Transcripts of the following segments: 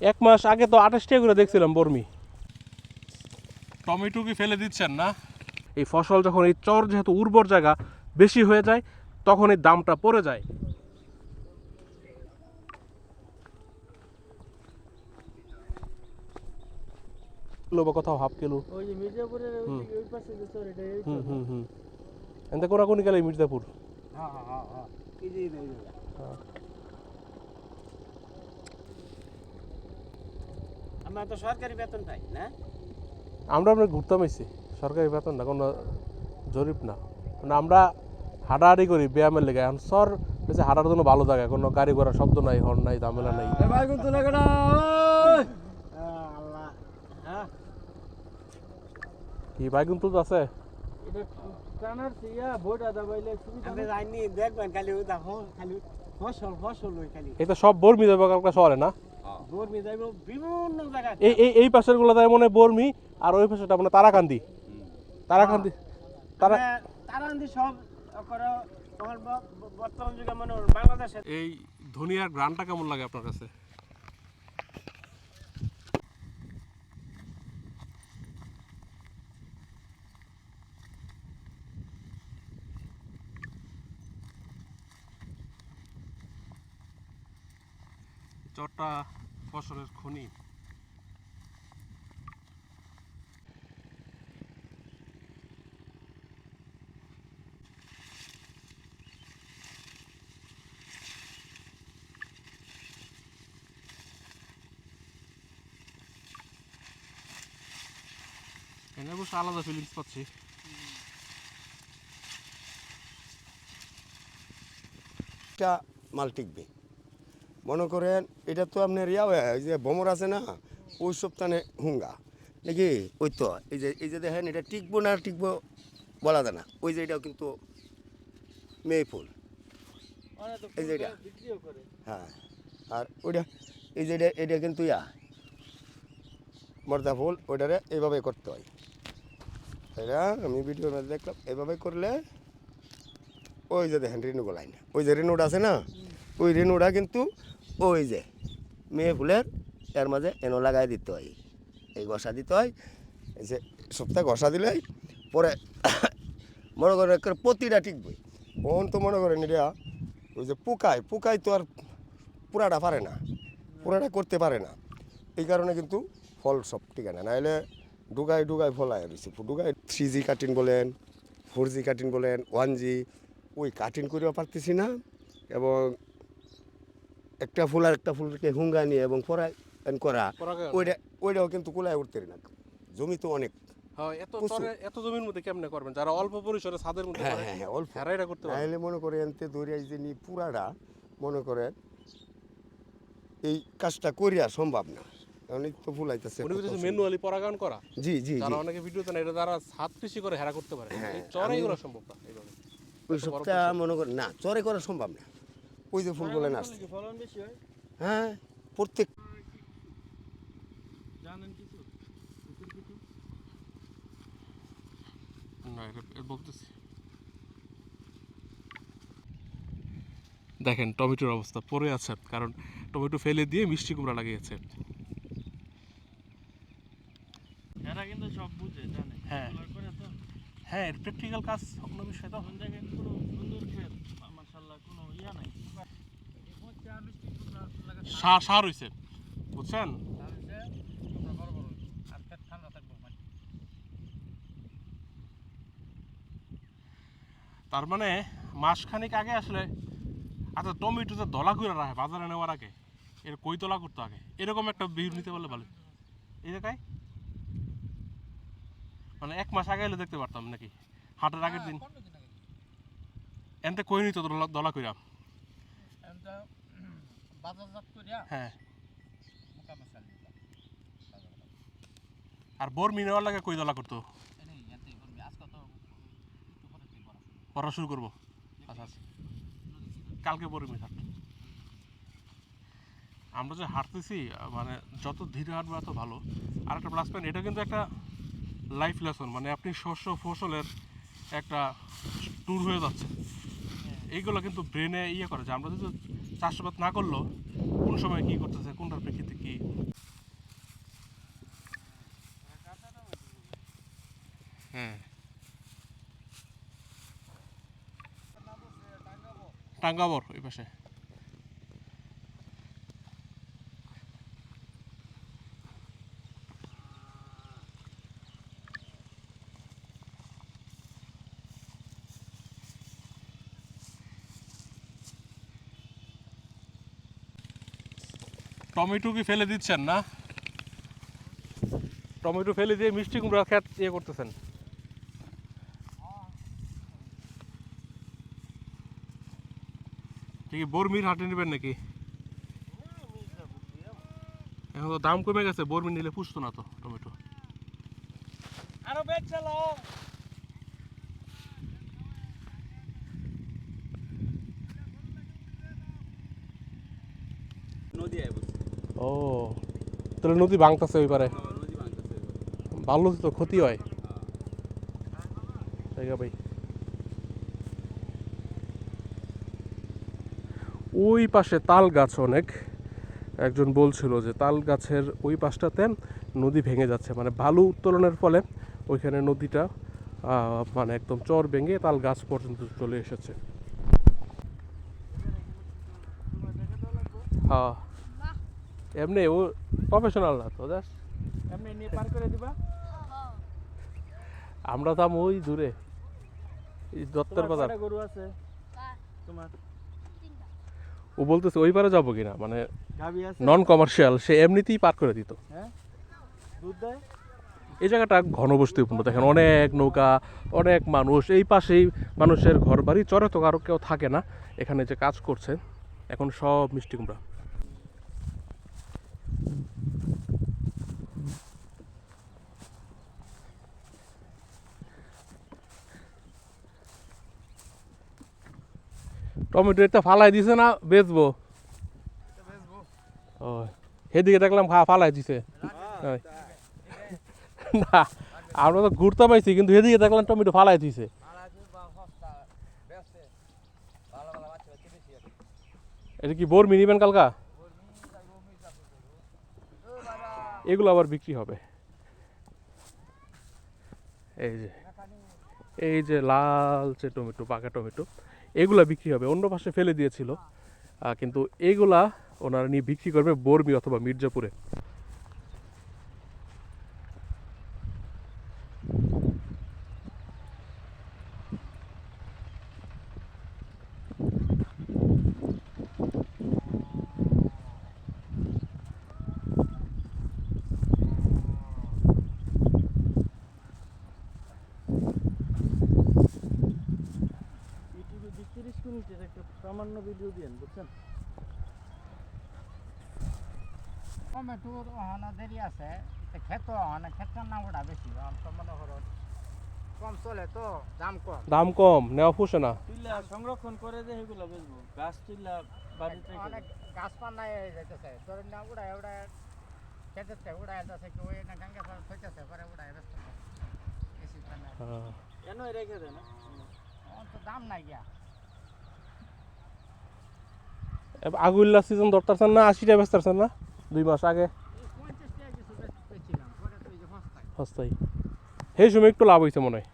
এক মাস আগে তো আঠাশ টাকা করে দেখছিলাম বর্মি। টমেটো কি ফেলে দিচ্ছেন না? এই ফসল যখন এই চর যেহেতু উর্বর জায়গা বেশি হয়ে যায় তখন এই দামটা পড়ে যায়। কিলো বা কোথাও হাফ কিলো। ওই যে মির্জাপুরের ওই দিকে ওই পাশে যে চর এটা এই হুম হুম হুম। এতে কোনাকুনি গেলে মির্জাপুর। হ্যাঁ হ্যাঁ হ্যাঁ। আমরা তো সরকারি বেতন পাই না? আমরা আমরা ঘুরতাম এসেছি সরকারি বেতন না কোনো জরিপ না। মানে আমরা হাঁটাহাঁটি করি ব্যায়ামের লেগে। এখন সর বেশি হাঁটার জন্য ভালো জায়গা। কোনো গাড়ি ঘোড়া শব্দ নাই হর্ন নাই ঝামেলা নাই। হ্যাঁ? কি বাইকুন তুলতে আছে এটা সব বর্মি যাবে কালকে শহরে না? বর্মি যাইব বিভিন্ন জায়গা এই এই এই পাশেরগুলো তাই মনে বর্মি আর ওই পাশেটা মানে তারাকান্দি। তারাকান্দি তারা তারান্দি সব করো বর্তমান যুগে মনে বাংলাদেশে এই ধনিয়ার গ্রানটা কেমন লাগে আপনার কাছে? চরটা ফসলের খনি। এখানে অবশ্য আলাদা ফিলিংস পাচ্ছি। মাল টিকবে। মনে করেন এটা তো আপনার ইয়া ওই যে ভ্রমর আছে না ওই সপ্তাহে হুঙ্গা। নাকি? ওই তো এই যে এই যে দেখেন এটা টিকবো না টিকবো বলা যায় না। ওই যে এটাও কিন্তু মেয়ে ফুল। এই যে এটা। হ্যাঁ আর ওইটা এই যে এটা এটা কিন্তু ইয়া মর্দা ফুল ওইটারে এইভাবে করতে হয়। এটা আমি ভিডিওর মধ্যে দেখলাম এইভাবে করলে ওই যে দেখেন রেণুগো লাইন ওই যে রেণুটা আছে না ওই রেণুটা কিন্তু ওই যে, মেয়ে ফুলের, এর মাঝে এনো লাগাই দিতে হয়। এই ঘষা দিতে হয়, এই যে সপ্তাহে ঘষা দিলে পরে মনে করেন প্রতিটা টিকবে ওন তো মনে করেন এটা, ওই যে পোকায় পোকায় তো আর পুরাটা পারে না পুরাটা করতে পারে না। এই কারণে কিন্তু ফল সব টিকে না নাহলে ডুগায় ডুগায় ফলায় রয়েছে ডুগায় থ্রি জি কাটিং বলেন ফোর জি কাটিং বলেন ওয়ান জি ওই কাটিং করেও পারতেছি না। এবং একটা ফুল আর একটা ফুলকে হুঙ্গা নিয়ে এবং পরায় করা ওইটা ওইটাও কিন্তু কুলায় উঠতে না। জমি তো অনেক। হ্যাঁ এত এত জমির মধ্যে কেমনে করবেন? যারা অল্প পরিসরে ছাদের মধ্যে হ্যাঁ হ্যাঁ অল্প। করতে মনে করে এনতে দরিয়া যে নি পুরাটা মনে করে এই কাজটা করিয়া সম্ভব না। অনেক তো উনি ম্যানুয়ালি পরাগায়ন করা? জি জি জি। যারা অনেকে ভিডিওতে না এটা যারা ছাদ কৃষি করে হেরা করতে পারে। আমি- সম্ভব না এইভাবে। ওই এত মনে করে না চরে করা সম্ভব না। ওই যে ফুল বলেন আসছে ফলন বেশি হয়? হ্যাঁ প্রত্যেক জানেন কিছু? দেখেন টমেটোর অবস্থা পরে আছে কারণ টমেটো ফেলে দিয়ে মিষ্টি কুমড়া লাগিয়েছে। এরা কিন্তু সব বুঝে জানে। হ্যাঁ। হ্যাঁ প্র্যাকটিক্যাল কাজ অন্য বিষয় তো কোন জায়গায় পুরো সুন্দর ক্ষেত মাশাআল্লাহ কোনো ইয়া নাই এখন চা মিষ্টি কুমড়া লাগাতে সার সার হয়েছে বুঝছেন? মানে তার মানে মাসখানেক আগে আসলে আচ্ছা টমেটো যে দলা করে রাখে বাজারে নেওয়ার আগে এর কই তলা করতে আগে। এরকম একটা বিহুর নিতে পারলে ভালো। এই জায়গায় মানে এক মাস আগে এলে দেখতে পারতাম নাকি? হাটের আগের দিন। এনতে কই নিত দলা কইরা? বাজারজাত করিয়া হ্যাঁ মোকামে আর বর্মি নেওয়ার লাগে কই দলা করতো? এতে পড়া শুরু করব। আচ্ছা আচ্ছা। কালকে বর্মি হাট আমরা যে হাঁটতেছি মানে যত ধীরে হাঁটবে তত ভালো। আর একটা প্লাস পয়েন্ট এটা কিন্তু একটা লাইফ লেসন মানে আপনি শস্য ফসলের একটা ট্যুর হয়ে যাচ্ছে। এইগুলো কিন্তু ব্রেনে ইয়ে করে যে আমরা যদি চাষাবাদ না করলেও কোন সময় কি করতেছে কোনটার প্রেক্ষিতে কি? হ্যাঁ টাঙ্গাবর ওই পাশে। টমেটো কি ফেলে দিচ্ছেন না? টমেটো ফেলে দিয়ে মিষ্টি কুমড়া খেত ইয়ে করতেছেন। কি বর্মির হাটে নেবেন নাকি? এখন তো দাম কমে গেছে বর্মি নিলে পুষতো না তো টমেটো। আরও চালো নদী আয় বলছে ও তাহলে নদী ভাঙতেছে ওই পারে ভালো তো ক্ষতি হয়। ভাই। ওই পাশে তাল গাছ অনেক। একজন বলছিল যে তাল গাছের ওই পাশটাতে নদী ভেঙে যাচ্ছে। মানে বালু উত্তোলনের ফলে ওইখানে নদীটা মানে একদম চর ভেঙে তাল গাছ পর্যন্ত চলে এসেছে। হ্যাঁ। এমনি ও প্রফেশনাল না তো জাস্ট এমনি নিয়ে পার করে দিবা? আমরা দাম ওই দূরে। এই দত্তের বাজার গরু আছে? তোমার? ও বলতেছে ওই পারে যাব কিনা মানে গাবি আছে? নন কমার্শিয়াল সে এমনিতেই পার করে দিত। হ্যাঁ? দুধ দেয়? এই জায়গাটা ঘনবস্তিপূর্ণ দেখেন অনেক নৌকা অনেক মানুষ এই পাশেই মানুষের ঘর বাড়ি চরে তো কারও কেউ থাকে না এখানে যে কাজ করছে এখন সব মিষ্টি কুমড়া। টমেটো একটা ফালাই দিছে না, বেচবো? ও সেদিকে দেখলাম ফালাই দিছে। না, আমরা তো ঘুরতে পাইছি, কিন্তু এদিকে দেখলাম টমেটো ফালাই দিছে। এটা কি বোর মিনিবেন কালকা? এগুলো আবার বিক্রি হবে। এই যে এই যে লাল যে টমেটো, পাকা টমেটো, এগুলো বিক্রি হবে। অন্য পাশে ফেলে দিয়েছিল। কিন্তু এগুলা ওনারা নিয়ে বিক্রি করবে বর্মি অথবা মির্জাপুরে ইউটিউবে বিশ তিরিশ মিনিটের একটা সামান্য ভিডিও দিয়েন বুঝছেন? টমেটোর অহনা দেরি আছে তে ক্ষেত অহনা ক্ষেতের নাম ওটা বেশি অন্ত মনে করো কম চলে তো দাম কম। দাম কম নেওয়া ফুসে না। তুইলা সংরক্ষণ করে যে এগুলো বেচবো গাছ তুইলা বাড়িতে অনেক গাছ পান্নায় যাইতেছে তোর না উড়ায় উড়ায় খেতেছে উড়ায় যাচ্ছে কি ওই না গঙ্গা পার হইতেছে পরে উড়ায় ব্যস্ত হ্যাঁ। কেন রেখে দেয় না? অন্ত দাম নাই গিয়া। আগুল্লা সিজন ধরতেছেন না, আশিটা বেচতেছেন না? দুই মাস আগে। সস্তায়। সেই সময় একটু লাভ হয়েছে মনে হয়।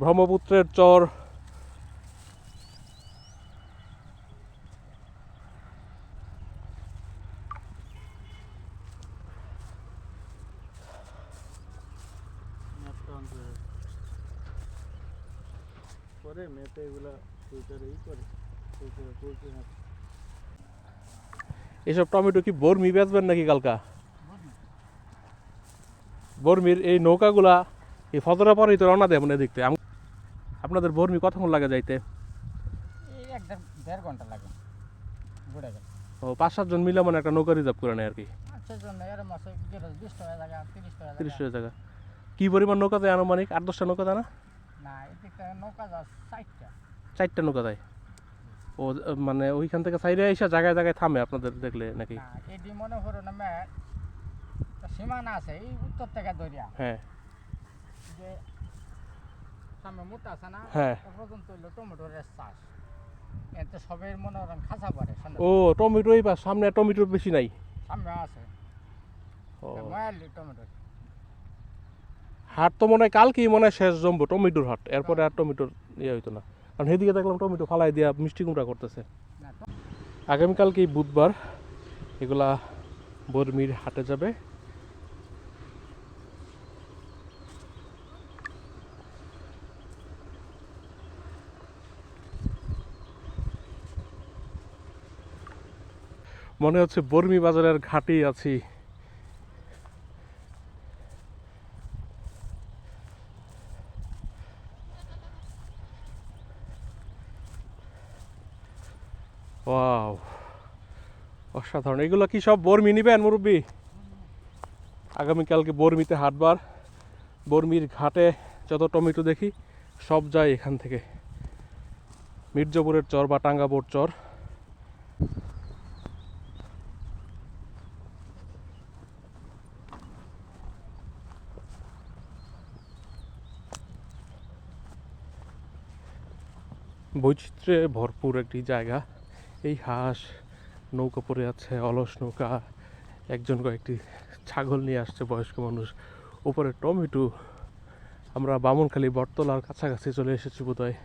ব্রহ্মপুত্রের চর পরে ম্যাপে এগুলা টুইটারে ই করে এসব টমেটো কি বর্মি বেচবেন নাকি কালকা? বর্মির এই নৌকাগুলা এই ফজরা পরেই তো রওনা দেয় মনে দেখতে। আপনাদের বর্মি কতক্ষণ লাগে যাইতে? এই এক দেড় ঘণ্টা লাগে। ঘুরে গেল ও পাঁচ সাতজন মিলে মানে একটা নৌকা রিজার্ভ করে নেয় আর কি। তিরিশ টাকা কি পরিমাণ নৌকা দেয় আনুমানিক? আট দশটা নৌকা দেয় না? না এদিকে নৌকা যা ষাটটা চারটা নৌকা দেয় ও মানে ওইখান থেকে সাইডে এসে জায়গায় জায়গায় থামে আপনাদের দেখলে নাকি? এটি মনে করো না ম্যাট সীমানা আছে এই উত্তর থেকে দরিয়া হ্যাঁ। যে সামনে মোটা আছে না হ্যাঁ। পর্যন্ত হইল টমেটোর চাষ। এতে সবের মনে করেন খাঁচা পড়ে ও টমেটো এই পাশ সামনে টমেটো বেশি নাই? সামনে আছে। ও। টমেটো হাট তো মনে হয় কালকেই মনে হয় শেষ জমবো, টমেটোর হাট। এরপরে আর টমেটোর ইয়ে হইতো না। কারণ সেদিকে দেখলাম টমেটো ফালাই দিয়া মিষ্টি কুমড়া করতেছে। তো বুধবার এগুলা বর্মির হাটে যাবে। মনে হচ্ছে বর্মি বাজারের ঘাটেই আছি। অসাধারণ এগুলো কি সব বর্মি নিবেন, মুরব্বী? আগামীকালকে বর্মিতে হাটবার। বর্মির ঘাটে যত টমেটো দেখি, সব যায় এখান থেকে। মির্জাপুরের চর বা টাঙ্গাবোর চর। বৈচিত্র্যে ভরপুর একটি জায়গা, এই হাঁস। নৌকা পড়ে আছে অলস নৌকা। একজন কয়েকটি ছাগল নিয়ে আসছে বয়স্ক মানুষ। উপরে টমেটো। আমরা বামনখালী বটতলার কাছাকাছি চলে এসেছি বোধহয়।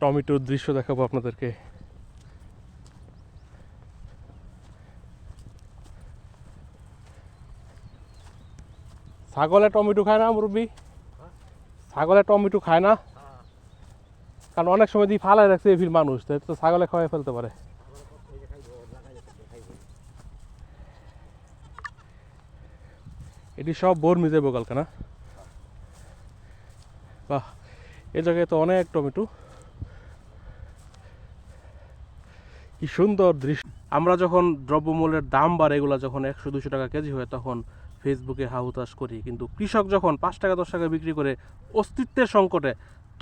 টমেটোর দৃশ্য দেখাবো আপনাদেরকে। ছাগলে টমেটো খায় না মুরব্বী? ছাগলে টমেটো খায় না? কারণ অনেক সময় দিয়ে ফালাই রাখছে এই ফির মানুষ, তো ছাগলে খাওয়াই ফেলতে পারে। এটি সব বর্মি যাব কালকে না বাহ, এ জায়গায় তো অনেক টমেটো। কি সুন্দর দৃশ্য। আমরা যখন দ্রব্যমূল্যের দাম বাড়ে, এগুলো যখন একশো দুশো টাকা কেজি হয়, তখন ফেসবুকে হাহুতাশ করি। কিন্তু কৃষক যখন পাঁচ টাকা, দশ টাকা বিক্রি করে, অস্তিত্বের সংকটে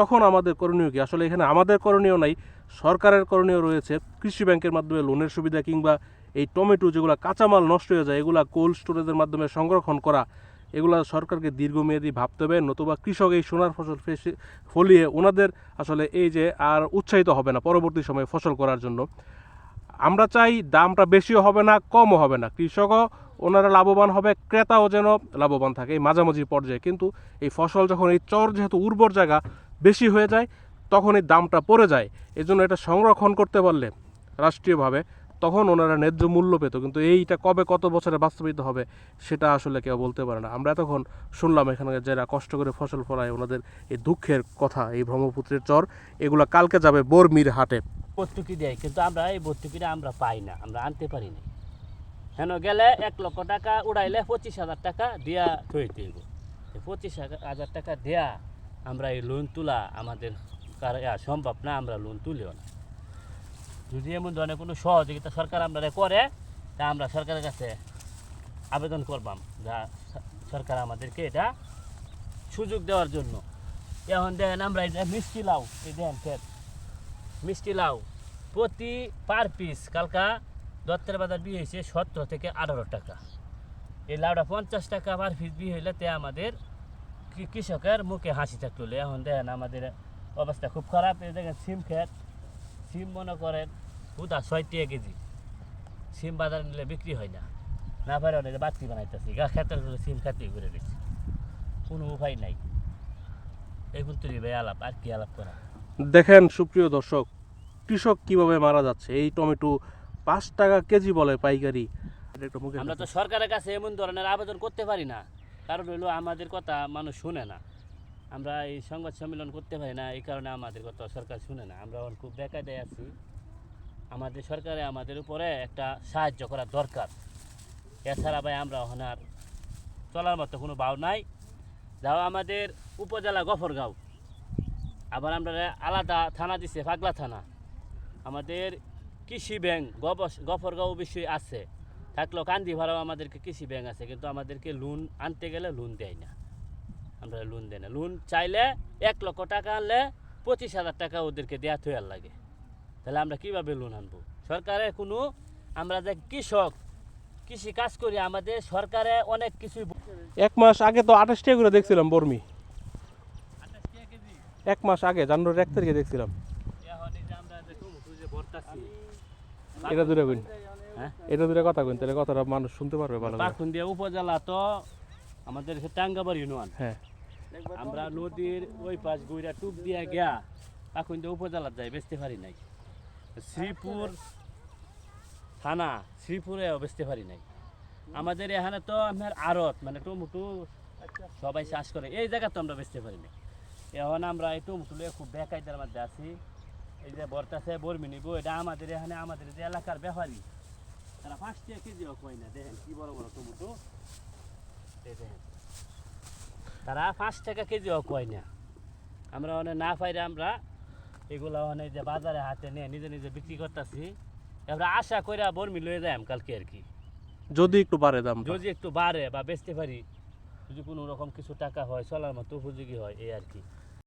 তখন আমাদের করণীয় কি? আসলে এখানে আমাদের করণীয় নাই, সরকারের করণীয় রয়েছে কৃষি ব্যাংকের মাধ্যমে লোনের সুবিধা কিংবা এই টমেটো যেগুলো কাঁচামাল নষ্ট হয়ে যায়, এগুলা কোল্ড স্টোরেজের মাধ্যমে সংরক্ষণ করা, এগুলো সরকারকে দীর্ঘমেয়াদী ভাবতে হবে, নতুবা কৃষক এই সোনার ফসল ফেসে, ফলিয়ে ওনাদের আসলে এই যে আর উৎসাহিত হবে না পরবর্তী সময়ে ফসল করার জন্য। আমরা চাই দামটা বেশিও হবে না, কমও হবে না। কৃষকও ওনারা লাভবান হবে, ক্রেতাও যেন লাভবান থাকে এই মাঝামাঝি পর্যায়ে। কিন্তু এই ফসল যখন এই চর যেহেতু উর্বর জায়গা বেশি হয়ে যায় তখন এই দামটা পড়ে যায়। এই জন্য এটা সংরক্ষণ করতে পারলে রাষ্ট্রীয়ভাবে তখন ওনারা ন্যায্য মূল্য পেত। কিন্তু এইটা কবে কত বছরে বাস্তবিত হবে, সেটা আসলে কেউ বলতে পারে না। আমরা এতক্ষণ শুনলাম এখানে যারা কষ্ট করে ফসল ফলায়, ওনাদের এই দুঃখের কথা, এই ব্রহ্মপুত্রের চর, এগুলো কালকে যাবে বর্মির হাটে। ভর্তুকি দেয়, কিন্তু আমরা এই ভর্তুকিটা আমরা পাই না, আমরা আনতে পারি না। হেন গেলে এক লক্ষ টাকা উড়াইলে পঁচিশ হাজার টাকা দিয়া থইতে পঁচিশ হাজার টাকা দেয়া আমরা এই লোন তোলা আমাদের সম্ভব না, আমরা লোন তুলিও না। যদি এমন ধরনের কোনো সহযোগিতা সরকার আমরা করে, তা আমরা সরকারের কাছে আবেদন করবাম। যা সরকার আমাদেরকে এটা সুযোগ দেওয়ার জন্য। এখন দেখেন আমরা এটা মিষ্টি লাউ, এই দেখেন ক্ষেত মিষ্টি লাউ প্রতি পার পিস কালকা দত্তের বাজার বিয়ে হয়েছে সতেরো থেকে আঠারো টাকা। এই লাউটা পঞ্চাশ টাকা পার পিস বিয়ে হইলে তে আমাদের কৃষকের মুখে হাসি থাকতো এখন দেখেন আমাদের অবস্থা খুব খারাপ। এই দেখেন সিম খেত। সিম মনে করেন হুদা ছয় টাকা কেজি। সিম বাজারে নিলে বিক্রি হয় না। না পারে অনেক বাতি বানাইতেছি। গা খেতের করে সিম খাতে করে দিচ্ছি। কোনো উপায় নাই। এই তুলি ভাই আলাপ। আর কি আলাপ করা? দেখেন সুপ্রিয় দর্শক কৃষক কীভাবে মারা যাচ্ছে? এই টমেটো পাঁচ টাকা কেজি বলে পাইকারি। আমরা তো সরকারের কাছে এমন ধরনের আবেদন করতে পারি না। কারণ হইল আমাদের কথা মানুষ শুনে না। আমরা এই সংবাদ সম্মেলন করতে পারি না, এই কারণে আমাদের কথা সরকার শুনে না। আমরা এখন খুব বেকায়দায় আছি। আমাদের সরকারে আমাদের উপরে একটা সাহায্য করা দরকার। এছাড়া ভাই আমরা এখন আর চলার মতো কোনো বাউ নাই। যাও আমাদের উপজেলা গফরগাঁও। আবার আমরা আলাদা থানা দিছে, পাগলা থানা। আমাদের কৃষি ব্যাংক গফরগাঁও বিষয় আছে। থাকলেও কান্দি ভাড়াও আমাদেরকে কৃষি ব্যাংক আছে কিন্তু আমাদেরকে লোন আনতে গেলে লোন দেয় না। আমরা লোন দেয় না। লোন চাইলে এক লক্ষ টাকা আনলে পঁচিশ হাজার টাকা ওদেরকে দেওয়া থয়ার লাগে। তাহলে আমরা কীভাবে লোন আনব? সরকারে কোনো আমরা যে কৃষক কৃষি কাজ করি আমাদের সরকারে অনেক কিছুই এক মাস আগে তো আঠাশ টাকা করে দেখছিলাম বর্মি। এক মাস আগে জানুয়ারির এক তারিখে দেখছিলাম। এটা দূরে এটা দূরে কথা কইন তাহলে কথাটা মানুষ শুনতে পারবে ভালো পাখুন্দিয়া উপজেলা তো আমাদের টাঙ্গাবার ইউনিয়ন। হ্যাঁ। আমরা নদীর ওই পাশ গুইরা টুপ দিয়া গিয়া পাখুন্দিয়া উপজেলা যাই বেচতে পারি নাই। শ্রীপুর থানা শ্রীপুরেও বেচতে পারি নাই। আমাদের এখানে তো আমার আড়ত মানে টমেটো সবাই চাষ করে এই জায়গা তো আমরা বেচতে পারি নাই। এখন আমরা এই টমেটো লিয়ে খুব বেকায়দার মধ্যে আছি। এই যে বর্তাছে বর্মি নিব এটা আমাদের এখানে আমাদের যে এলাকার ব্যাপারী। তারা পাঁচ টাকা কেজিও কয় না দেখেন কি বড় বড় টমেটো দেখেন তারা পাঁচ টাকা কেজিও কয় না। আমরা অনেক না পাইলে আমরা এগুলো অনেক যে বাজারে হাতে নিয়ে নিজে নিজে বিক্রি করতেছি। এবার আশা করে বর্মি লয়ে যাই কালকে আর কি। যদি একটু বাড়ে দাম যদি একটু বাড়ে বা বেচতে পারি যদি কোনো রকম কিছু টাকা হয় চলার মতো উপযোগী হয় এই আর কি।